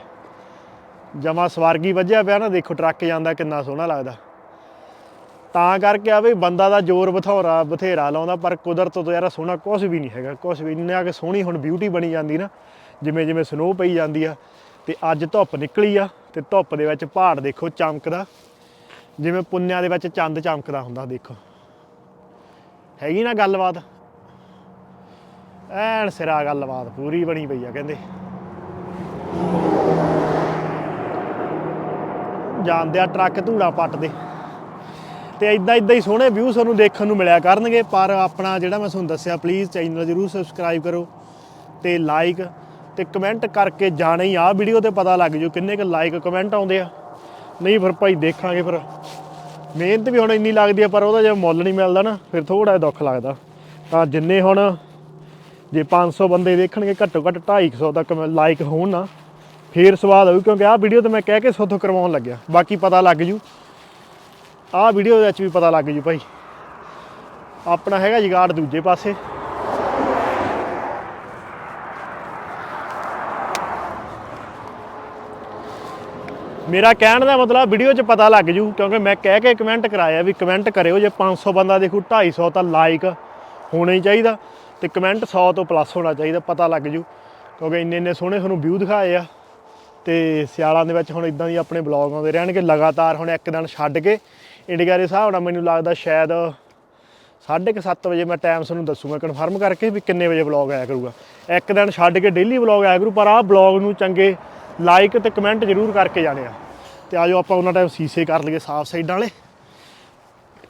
ਜਮਾ ਸਵਰਗੀ ਵੱਜਿਆ ਪਿਆ ਨਾ। ਦੇਖੋ, ਟਰੱਕ ਜਾਂਦਾ ਕਿੰਨਾ ਸੋਹਣਾ ਲੱਗਦਾ। ਤਾਂ ਕਰਕੇ ਆ ਵੀ ਬੰਦਾ ਦਾ ਜ਼ੋਰ ਬਥੌਰਾ, ਬਥੇਰਾ ਲਾਉਂਦਾ, ਪਰ ਕੁਦਰਤ ਤੋਂ ਯਾਰ ਸੋਹਣਾ ਕੁਝ ਵੀ ਨਹੀਂ ਹੈਗਾ। ਕੁਝ ਵੀ, ਇੰਨਾ ਆ ਕਿ ਸੋਹਣੀ ਹੁਣ ਬਿਊਟੀ ਬਣੀ ਜਾਂਦੀ ਨਾ। ਜਿਵੇਂ ਜਿਵੇਂ ਸਨੋ ਪਈ ਜਾਂਦੀ ਆ, ਤੇ ਅੱਜ ਧੁੱਪ ਨਿਕਲੀ ਆ, ਤੇ ਧੁੱਪ ਦੇ ਵਿੱਚ ਪਹਾੜ ਦੇਖੋ ਚਮਕਦਾ। ਜਿਵੇਂ ਪੁੰਨਿਆਂ ਦੇ ਵਿੱਚ ਚੰਦ ਚਮਕਦਾ ਹੁੰਦਾ, ਦੇਖੋ। ਹੈਗੀ ਨਾ ਗੱਲਬਾਤ? ਐਨ ਸਿਰਾ ਗੱਲਬਾਤ ਪੂਰੀ ਬਣੀ ਪਈ ਆ, ਕਹਿੰਦੇ। ਜਾਂਦੇ ਆ ਟਰੱਕ ਧੂੜਾ ਪੱਟਦੇ। ਤੇ ਇਦਾਂ ਇਦਾਂ ਹੀ ਸੋਹਣੇ ਵਿਊ ਤੁਹਾਨੂੰ ਦੇਖਣ ਨੂੰ ਮਿਲਿਆ ਕਰਨਗੇ, ਪਰ ਆਪਣਾ ਜਿਹੜਾ ਮੈਂ ਤੁਹਾਨੂੰ ਦੱਸਿਆ ਪਲੀਜ਼ ਚੈਨਲ ਜਰੂਰ ਸਬਸਕ੍ਰਾਈਬ ਕਰੋ ਤੇ ਲਾਈਕ ਤੇ ਕਮੈਂਟ ਕਰਕੇ ਜਾਣੇ ਹੀ ਆ। ਵੀਡੀਓ ਤੇ ਪਤਾ ਲੱਗ ਜੂ ਕਿੰਨੇ ਕੁ ਲਾਈਕ ਕਮੈਂਟ ਆਉਂਦੇ ਆ। ਨਹੀਂ ਫਿਰ ਭਾਈ ਦੇਖਾਂਗੇ ਫਿਰ। ਮਿਹਨਤ ਵੀ ਹੁਣ ਇੰਨੀ ਲੱਗਦੀ ਆ, ਪਰ ਉਹਦਾ ਜੇ ਮੁੱਲ ਨਹੀਂ ਮਿਲਦਾ ਨਾ, ਫਿਰ ਥੋੜਾ ਜਿਹਾ ਦੁੱਖ ਲੱਗਦਾ। ਤਾਂ ਜਿੰਨੇ ਹੁਣ ਜੇ 500 ਬੰਦੇ ਦੇਖਣਗੇ, ਘੱਟੋ ਘੱਟ 250 ਤੱਕ ਲਾਈਕ ਹੋਣ ਨਾ, ਫੇਰ ਸਵਾਦ ਆਊ, ਕਿਉਂਕਿ ਆਹ ਵੀਡੀਓ ਤੇ ਮੈਂ ਕਹਿ ਕੇ ਸੋਥੋਂ ਕਰਵਾਉਣ ਲੱਗਿਆ। ਬਾਕੀ ਪਤਾ ਲੱਗ ਜੂ। ਆਹ ਵੀਡੀਓ ਦੇ ਵਿੱਚ ਵੀ ਪਤਾ ਲੱਗ ਜੂ ਭਾਈ। ਆਪਣਾ ਹੈਗਾ ਜਗਾੜ ਦੂਜੇ ਪਾਸੇ। ਮੇਰਾ ਕਹਿਣ ਦਾ ਮਤਲਬ ਵੀਡੀਓ 'ਚ ਪਤਾ ਲੱਗ ਜੂ, ਕਿਉਂਕਿ ਮੈਂ ਕਹਿ ਕੇ ਕਮੈਂਟ ਕਰਾਇਆ ਵੀ ਕਮੈਂਟ ਕਰਿਓ, ਜੇ 500 ਬੰਦਾ ਦੇਖੂ 250 ਤਾਂ ਲਾਈਕ ਹੋਣਾ ਹੀ ਚਾਹੀਦਾ ਤੇ ਕਮੈਂਟ 100 ਤੋਂ ਪਲੱਸ ਹੋਣਾ ਚਾਹੀਦਾ, ਪਤਾ ਲੱਗ ਜੂ। ਕਿਉਂਕਿ ਇੰਨੇ ਇੰਨੇ ਸੋਹਣੇ ਤੁਹਾਨੂੰ ਵਿਊ ਦਿਖਾਏ ਆ ਤੇ ਸਿਆਲਾਂ ਦੇ ਵਿੱਚ ਹੁਣ ਇਦਾਂ ਦੀ ਆਪਣੇ ਬਲੌਗ ਆਉਂਦੇ ਰਹਿਣਗੇ, ਲਗਾਤਾਰ ਹੁਣ ਇੱਕ ਦਿਨ ਛੱਡ ਕੇ ਇੰਡੀਆ ਦੇ ਹਿਸਾਬ ਨਾਲ ਮੈਨੂੰ ਲੱਗਦਾ ਸ਼ਾਇਦ 7:30 ਵਜੇ ਮੈਂ ਟਾਈਮ ਤੁਹਾਨੂੰ ਦੱਸੂਗਾ ਕਨਫਰਮ ਕਰਕੇ ਵੀ ਕਿੰਨੇ ਵਜੇ ਬਲੌਗ ਆਇਆ ਕਰੂਗਾ। ਇੱਕ ਦਿਨ ਛੱਡ ਕੇ ਡੇਲੀ ਬਲੌਗ ਆਇਆ ਕਰੂ, ਪਰ ਆਹ ਬਲੌਗ ਨੂੰ ਚੰਗੇ ਲਾਈਕ ਤੇ ਕਮੈਂਟ ਜ਼ਰੂਰ ਕਰਕੇ ਜਾਣੇ ਆ। ਤੇ ਆਜੋ ਆਪਾਂ ਉਹਨਾਂ ਟਾਈਮ ਸੀਸੇ ਕਰ ਲਈਏ ਸਾਫ਼ ਸਾਈਡਾਂ ਵਾਲੇ।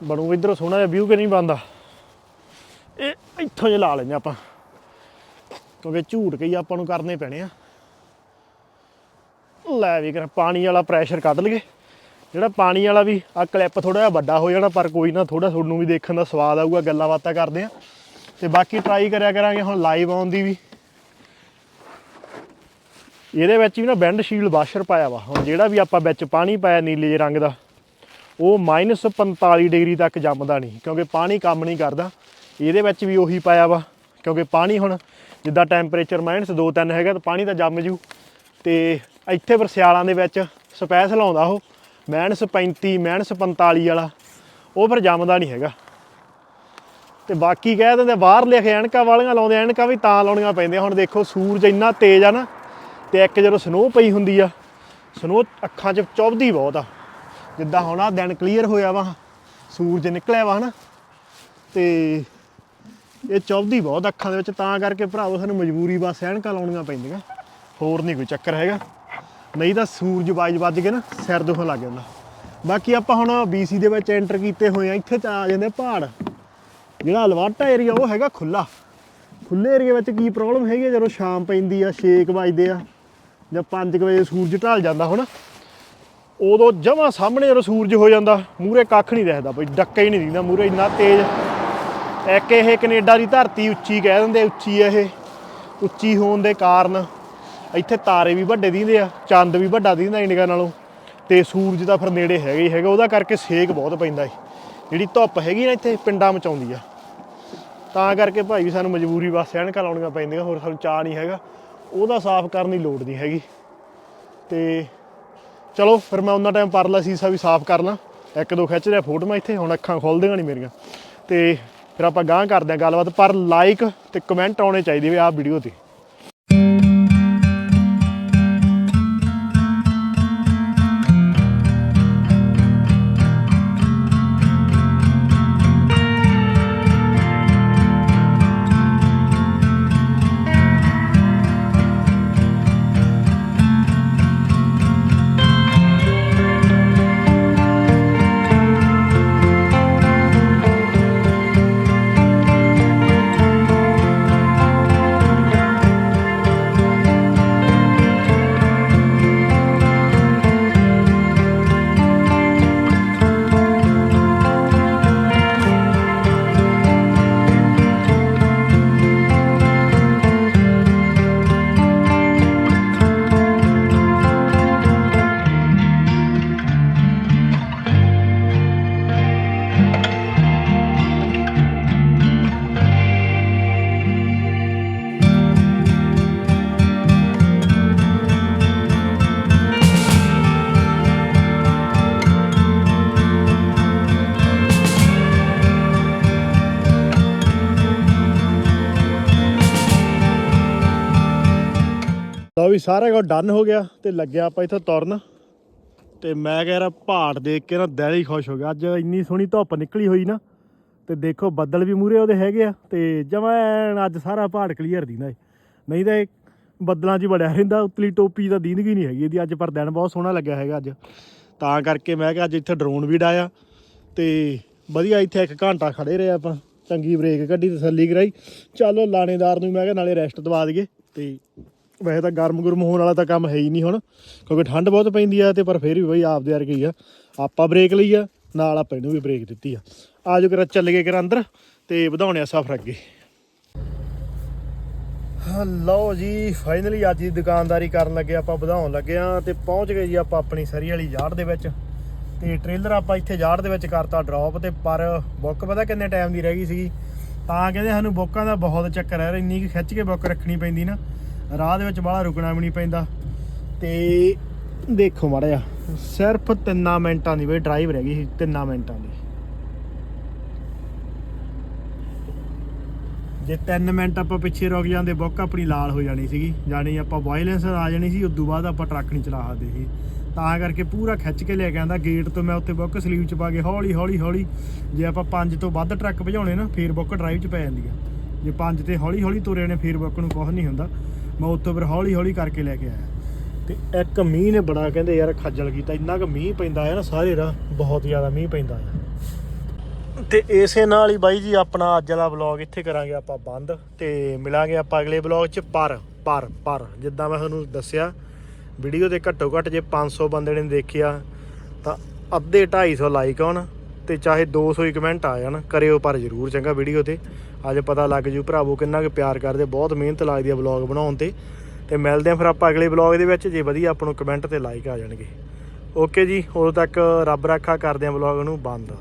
ਬਣੂ ਇਧਰੋਂ ਸੋਹਣਾ ਜਿਹਾ ਵਿਊ ਕਿ ਨਹੀਂ ਬੰਦਾ ਇਹ ਇੱਥੋਂ ਜੇ ਲਾ ਲੈਂਦੇ ਆਪਾਂ। ਕਿਉਂਕਿ ਝੂਟ ਕੇ ਹੀ ਆਪਾਂ ਨੂੰ ਕਰਨੇ ਪੈਣੇ ਆ। ਲੈ ਵੀ ਕਰ, ਪਾਣੀ ਵਾਲਾ ਪ੍ਰੈਸ਼ਰ ਕੱਢ ਲਈਏ। ਜਿਹੜਾ ਪਾਣੀ ਵਾਲਾ ਵੀ ਆ ਕਲਿੱਪ ਥੋੜਾ ਜਿਹਾ ਵੱਡਾ ਹੋ ਜਾਣਾ, ਪਰ ਕੋਈ ਨਾ ਥੋੜਾ ਤੁਹਾਨੂੰ ਵੀ ਦੇਖਣ ਦਾ ਸਵਾਦ ਆਊਗਾ, ਗੱਲਾਂ ਬਾਤਾਂ ਕਰਦੇ ਆ ਤੇ ਬਾਕੀ ਟਰਾਈ ਕਰਿਆ ਕਰਾਂਗੇ ਹੁਣ ਲਾਈਵ ਆਉਣ ਦੀ ਵੀ। ਇਹਦੇ ਵਿੱਚ ਵੀ ਨਾ ਬੈਂਡ ਸ਼ੀਲਡ ਵਾਸ਼ਰ ਪਾਇਆ ਵਾ। ਹੁਣ ਜਿਹੜਾ ਵੀ ਆਪਾਂ ਵਿੱਚ ਪਾਣੀ ਪਾਇਆ ਨੀਲੇ ਜਿਹੇ ਰੰਗ ਦਾ, ਉਹ -45 ਡਿਗਰੀ ਤੱਕ ਜੰਮਦਾ ਨਹੀਂ, ਕਿਉਂਕਿ ਪਾਣੀ ਕੰਮ ਨਹੀਂ ਕਰਦਾ। ਇਹਦੇ ਵਿੱਚ ਵੀ ਉਹੀ ਪਾਇਆ ਵਾ, ਕਿਉਂਕਿ ਪਾਣੀ ਹੁਣ ਜਿੱਦਾਂ ਟੈਂਪਰੇਚਰ -2 3 ਹੈਗਾ, ਤਾਂ ਪਾਣੀ ਤਾਂ ਜੰਮ ਜੂ। ਤੇ ਇੱਥੇ ਫਿਰ ਸਿਆਲਾਂ ਦੇ ਵਿੱਚ ਸਪੈਸ ਲਾਉਂਦਾ ਉਹ -35 -45 ਵਾਲਾ, ਉਹ ਫਿਰ ਜੰਮਦਾ ਨਹੀਂ ਹੈਗਾ। ਤੇ ਬਾਕੀ ਕਹਿ ਦਿੰਦੇ ਬਾਹਰ ਲਿਖੇ ਐਨਕਾਂ ਵਾਲੀਆਂ ਲਾਉਂਦੇ ਐਨਕਾਂ ਵੀ ਤਾਂ ਲਾਉਣੀਆਂ ਪੈਂਦੀਆਂ। ਹੁਣ ਦੇਖੋ ਸੂਰਜ ਇੰਨਾ ਤੇਜ਼ ਆ ਨਾ ਤੇ ਇੱਕ ਜਦੋਂ ਸਨੋ ਪਈ ਹੁੰਦੀ ਆ ਸਨੋ ਅੱਖਾਂ 'ਚ ਚੁੱਭਦੀ ਬਹੁਤ ਆ। ਜਿੱਦਾਂ ਹੁਣ ਆ ਦਿਨ ਕਲੀਅਰ ਹੋਇਆ ਵਾ, ਸੂਰਜ ਨਿਕਲਿਆ ਵਾ ਹਨਾ, ਤੇ ਇਹ ਚੁੱਭਦੀ ਬਹੁਤ ਅੱਖਾਂ ਦੇ ਵਿੱਚ, ਤਾਂ ਕਰਕੇ ਭਰਾਵੋ ਸਾਨੂੰ ਮਜਬੂਰੀ ਬਸ ਐਨਕਾਂ ਲਾਉਣੀਆਂ ਪੈਂਦੀਆਂ, ਹੋਰ ਨਹੀਂ ਕੋਈ ਚੱਕਰ ਹੈਗਾ। ਨਹੀਂ ਤਾਂ ਸੂਰਜ ਬਾਜ ਵੱਜ ਕੇ ਨਾ, ਸਿਰ ਦੁਖਣ ਲੱਗ ਜਾਂਦਾ। ਬਾਕੀ ਆਪਾਂ ਹੁਣ BC ਦੇ ਵਿੱਚ ਐਂਟਰ ਕੀਤੇ ਹੋਏ ਆ, ਇੱਥੇ ਤਾਂ ਆ ਜਾਂਦੇ ਪਹਾੜ। ਜਿਹੜਾ ਅਲਵਾਟਾ ਏਰੀਆ ਉਹ ਹੈਗਾ ਖੁੱਲਾ ਖੁੱਲੇ ਏਰੀਆ ਵਿੱਚ ਕੀ ਪ੍ਰੋਬਲਮ ਹੈਗੀ ਆ? ਜਦੋਂ ਸ਼ਾਮ ਪੈਂਦੀ ਆ 6 ਵਜਦੇ ਆ। ਜਾਂ 5 ਵਜੇ ਸੂਰਜ ਢਲ ਜਾਂਦਾ ਹੁਣ, ਉਦੋਂ ਜਮਾਂ ਸਾਹਮਣੇ ਜਦੋਂ ਸੂਰਜ ਹੋ ਜਾਂਦਾ ਮੂਰੇ ਕੱਖ ਨਹੀਂ ਦਿਖਦਾ ਬਈ, ਡੱਕਾ ਹੀ ਨਹੀਂ ਦਿਖਦਾ ਮੂਰੇ ਇੰਨਾ ਤੇਜ਼। ਇੱਕ ਇਹ ਕੈਨੇਡਾ ਦੀ ਧਰਤੀ ਉੱਚੀ ਕਹਿ ਦਿੰਦੇ, ਉੱਚੀ ਆ ਇਹ, ਉੱਚੀ ਹੋਣ ਦੇ ਕਾਰਨ ਇੱਥੇ ਤਾਰੇ ਵੀ ਵੱਡੇ ਦਿੰਦੇ ਆ, ਚੰਦ ਵੀ ਵੱਡਾ ਦਿੰਦਾ ਇੰਡੀਆ ਨਾਲੋਂ, ਤੇ ਸੂਰਜ ਤਾਂ ਫਿਰ ਨੇੜੇ ਹੈਗਾ ਹੀ ਹੈਗਾ, ਉਹਦਾ ਕਰਕੇ ਸੇਕ ਬਹੁਤ ਪੈਂਦਾ ਏ। ਜਿਹੜੀ ਧੁੱਪ ਹੈਗੀ ਨਾ ਇੱਥੇ, ਪਿੰਡਾਂ ਮਚਾਉਂਦੀ ਆ। ਤਾਂ ਕਰਕੇ ਭਾਈ ਵੀ ਸਾਨੂੰ ਮਜਬੂਰੀ ਬਸ ਐਨਕਾਂ ਲਾਉਣੀਆਂ ਪੈਂਦੀਆਂ, ਹੋਰ ਸਾਨੂੰ ਚਾਹ ਨਹੀਂ ਹੈਗਾ। ਉਹਦਾ ਸਾਫ਼ ਕਰਨ ਦੀ ਲੋੜ ਨਹੀਂ ਹੈਗੀ। ਤੇ ਚਲੋ, ਫਿਰ ਮੈਂ ਉਹਨਾਂ ਟਾਈਮ ਪਰਲਾ ਸੀਸਾ ਵੀ ਸਾਫ਼ ਕਰ ਲਾਂ ਇੱਕ ਦੋ ਖਿੱਚ ਲਿਆ ਫੋਟੋਆਂ ਇੱਥੇ, ਹੁਣ ਅੱਖਾਂ ਖੋਲਦੀਆਂ ਨਹੀਂ ਮੇਰੀਆਂ। ਤੇ ਫਿਰ ਆਪਾਂ ਗਾਂਹ ਕਰਦੇ ਹਾਂ ਗੱਲਬਾਤ, ਪਰ ਲਾਈਕ ਤੇ ਕਮੈਂਟ ਆਉਣੇ ਚਾਹੀਦੇ ਵੀ ਆਹ ਵੀਡੀਓ ਤੇ। ਵੀ ਸਾਰਾ ਕੁਝ ਡਨ ਹੋ ਗਿਆ ਤੇ ਲੱਗਿਆ ਆਪਾਂ ਇੱਥੇ ਤੁਰਨ। ਤੇ ਮੈਂ ਕਹਿ ਰਿਹਾ ਪਹਾੜ ਦੇਖ ਕੇ ਨਾ ਦਿਲ ਹੀ ਖੁਸ਼ ਹੋ ਗਿਆ। ਅੱਜ ਇੰਨੀ ਸੋਹਣੀ ਧੁੱਪ ਨਿਕਲੀ ਹੋਈ ਨਾ, ਤੇ ਦੇਖੋ ਬੱਦਲ ਵੀ ਮੂਰੇ ਉਹਦੇ ਹੈਗੇ ਆ, ਤੇ ਜਮੈਨ ਅੱਜ ਸਾਰਾ ਪਹਾੜ ਕਲੀਅਰ ਦੀਂਦਾ ਏ। ਨਹੀਂ ਤਾਂ ਇਹ ਬੱਦਲਾਂ 'ਚ ਹੀ ਵੜਿਆ ਰਹਿੰਦਾ, ਉਤਲੀ ਟੋਪੀ ਤਾਂ ਦੀਂਦਗੀ ਨਹੀਂ ਹੈਗੀ ਇਹਦੀ। ਅੱਜ ਪਰ ਦਿਨ ਬਹੁਤ ਸੋਹਣਾ ਲੱਗਿਆ ਹੈਗਾ ਅੱਜ। ਤਾਂ ਕਰਕੇ ਮੈਂ ਕਿਹਾ ਅੱਜ ਇੱਥੇ ਡਰੋਨ ਵੀ ਡਾਇਆ, ਤੇ ਵਧੀਆ ਇੱਥੇ ਇੱਕ ਘੰਟਾ ਖੜੇ ਰਹੇ ਆਪਾਂ। ਚੰਗੀ ਬ੍ਰੇਕ ਕੱਢੀ ਤਸੱਲੀ ਕਰਾਈ। ਚਲੋ ਲਾਣੇਦਾਰ ਨੂੰ ਮੈਂ ਕਿਹਾ ਨਾਲੇ ਰੈਸਟ ਦਵਾ ਦਈਏ, ਤੇ ਵੈਸੇ ਤਾਂ ਗਰਮ ਗੁਰਮ ਹੋਣ ਵਾਲਾ ਤਾਂ ਕੰਮ ਹੈ ਹੀ ਨਹੀਂ ਹੁਣ, ਕਿਉਂਕਿ ਠੰਡ ਬਹੁਤ ਪੈਂਦੀ ਆ ਤੇ ਪਰ ਫਿਰ ਵੀ ਬਈ ਆਪਦੇ ਵਰਗੇ ਹੀ ਆ। ਆਪਾਂ ਬ੍ਰੇਕ ਲਈ ਆ, ਨਾਲ ਆਪਾਂ ਇਹਨੂੰ ਵੀ ਬ੍ਰੇਕ ਦਿੱਤੀ ਆ। ਆਜੋ ਕਰਾ ਚੱਲ ਗਏ ਕਰਾ ਅੰਦਰ ਤੇ ਵਧਾਉਣੇ ਆ ਸਫ਼ਰ ਅੱਗੇ। ਲਓ ਜੀ ਫਾਈਨਲੀ ਅੱਜ ਦੀ ਦੁਕਾਨਦਾਰੀ ਕਰਨ ਲੱਗੇ ਆਪਾਂ, ਵਧਾਉਣ ਲੱਗੇ ਆ ਤੇ ਪਹੁੰਚ ਗਏ ਜੀ ਆਪਾਂ ਆਪਣੀ ਸਰੀ ਵਾਲੀ ਯਾਰਡ ਦੇ ਵਿੱਚ। ਤੇ ਟ੍ਰੇਲਰ ਆਪਾਂ ਇੱਥੇ ਯਾਰਡ ਦੇ ਵਿੱਚ ਕਰਤਾ ਡ੍ਰੌਪ ਤੇ ਪਰ ਬੁੱਕ ਪਤਾ ਕਿੰਨੇ ਟਾਈਮ ਦੀ ਰਹਿ ਗਈ ਸੀਗੀ? ਤਾਂ ਕਹਿੰਦੇ ਸਾਨੂੰ ਬੁੱਕਾਂ ਦਾ ਬਹੁਤ ਚੱਕਰ ਹੈ ਇੰਨੀ ਕਿ ਖਿੱਚ ਕੇ ਬੁੱਕ ਰੱਖਣੀ ਪੈਂਦੀ ਨਾ। ਰਾਹ ਦੇ ਵਿੱਚ ਬਾਹਲਾ ਰੁਕਣਾ ਵੀ ਨਹੀਂ ਪੈਂਦਾ। ਤੇ ਦੇਖੋ ਮਾੜਾ ਜਿਹਾ, ਸਿਰਫ 3 ਮਿੰਟਾਂ ਦੀ ਬਈ ਡਰਾਈਵ ਰਹਿ ਗਈ ਸੀ 3 ਮਿੰਟਾਂ ਦੀ। ਜੇ 3 ਮਿੰਟ ਆਪਾਂ ਪਿੱਛੇ ਰੁਕ ਜਾਂਦੇ, ਬੁੱਕ ਆਪਣੀ ਲਾਲ ਹੋ ਜਾਣੀ ਸੀਗੀ। ਜਾਣੀ ਆਪਾਂ ਵਾਇਲੈਂਸ ਆ ਜਾਣੀ ਸੀ, ਉਦੋਂ ਬਾਅਦ ਆਪਾਂ ਟਰੱਕ ਨਹੀਂ ਚਲਾ ਸਕਦੇ ਸੀ। ਤਾਂ ਕਰਕੇ ਪੂਰਾ ਖਿੱਚ ਕੇ ਲੈ ਕੇ ਆਂਦਾ ਗੇਟ ਤੋਂ ਮੈਂ ਉੱਤੇ ਬੁੱਕ ਸਲੀਵ ਚ ਪਾ ਕੇ ਹੌਲੀ ਹੌਲੀ ਹੌਲੀ, ਜੇ ਆਪਾਂ 5 ਤੋਂ ਵੱਧ ਟਰੱਕ ਭਜਾਉਣੇ ਨਾ, ਫੇਰ ਬੁੱਕ ਡਰਾਈਵ ਚ ਪੈ ਜਾਂਦੀ ਆ। ਜੇ 5 ਤੇ ਹੌਲੀ ਹੌਲੀ ਤੁਰੇ ਨੇ, ਫੇਰ ਬੁੱਕ ਨੂੰ ਕੁਝ ਨਹੀਂ ਹੁੰਦਾ। ਮੈਂ ਉੱਥੋਂ ਫਿਰ ਹੌਲੀ ਹੌਲੀ ਕਰਕੇ ਲੈ ਕੇ ਆਇਆ। ਤੇ ਇੱਕ ਮੀਂਹ ਨੇ ਬੜਾ ਕਹਿੰਦੇ ਯਾਰ ਖੱਜਲ ਕੀਤਾ, ਇੰਨਾ ਕੁ ਮੀਂਹ ਪੈਂਦਾ ਹੈ ਨਾ ਸਾਰੇ ਰਾਹ ਬਹੁਤ ਜ਼ਿਆਦਾ ਮੀਂਹ ਪੈਂਦਾ ਹੈ। ਤੇ ਇਸੇ ਨਾਲ ਹੀ ਬਾਈ ਜੀ ਆਪਣਾ ਅੱਜ ਦਾ ਵਲੌਗ ਇੱਥੇ ਕਰਾਂਗੇ ਆਪਾਂ ਬੰਦ ਤੇ ਮਿਲਾਂਗੇ ਆਪਾਂ ਅਗਲੇ ਵਲੌਗ 'ਚ ਪਰ ਪਰ ਪਰ, ਜਿੱਦਾਂ ਮੈਂ ਤੁਹਾਨੂੰ ਦੱਸਿਆ ਵੀਡੀਓ ਦੇ ਘੱਟੋ ਘੱਟ ਜੇ 500 ਬੰਦੇ ਨੇ ਦੇਖਿਆ, ਤਾਂ ਅੱਧੇ 250 ਲਾਈਕ ਆਉਣ ਤੇ ਚਾਹੇ 200 ਹੀ ਕਮੈਂਟ ਆ ਜਾਣ, ਕਰਿਓ ਪਰ ਜ਼ਰੂਰ ਚੰਗਾ ਵੀਡੀਓ ਤੇ। ਅੱਜ ਪਤਾ ਲੱਗ ਜੂ ਭਰਾਵੋ ਕਿੰਨਾ ਕੁ ਪਿਆਰ ਕਰਦੇ, ਬਹੁਤ ਮਿਹਨਤ ਲੱਗਦੀ ਆ ਵਲੌਗ ਬਣਾਉਣ ਤੇ। ਤੇ ਮਿਲਦੇ ਆ ਫਿਰ ਆਪਾਂ ਅਗਲੇ ਵਲੌਗ ਦੇ ਵਿੱਚ, ਜੇ ਵਧੀਆ ਆਪਾਂ ਨੂੰ ਕਮੈਂਟ ਤੇ ਲਾਈਕ ਆ ਜਾਣਗੇ। ਓਕੇ ਜੀ, ਉਦੋਂ ਤੱਕ ਰੱਬ ਰਾਖਾ ਕਰਦੇ ਆ ਵਲੌਗ ਨੂੰ ਬੰਦ।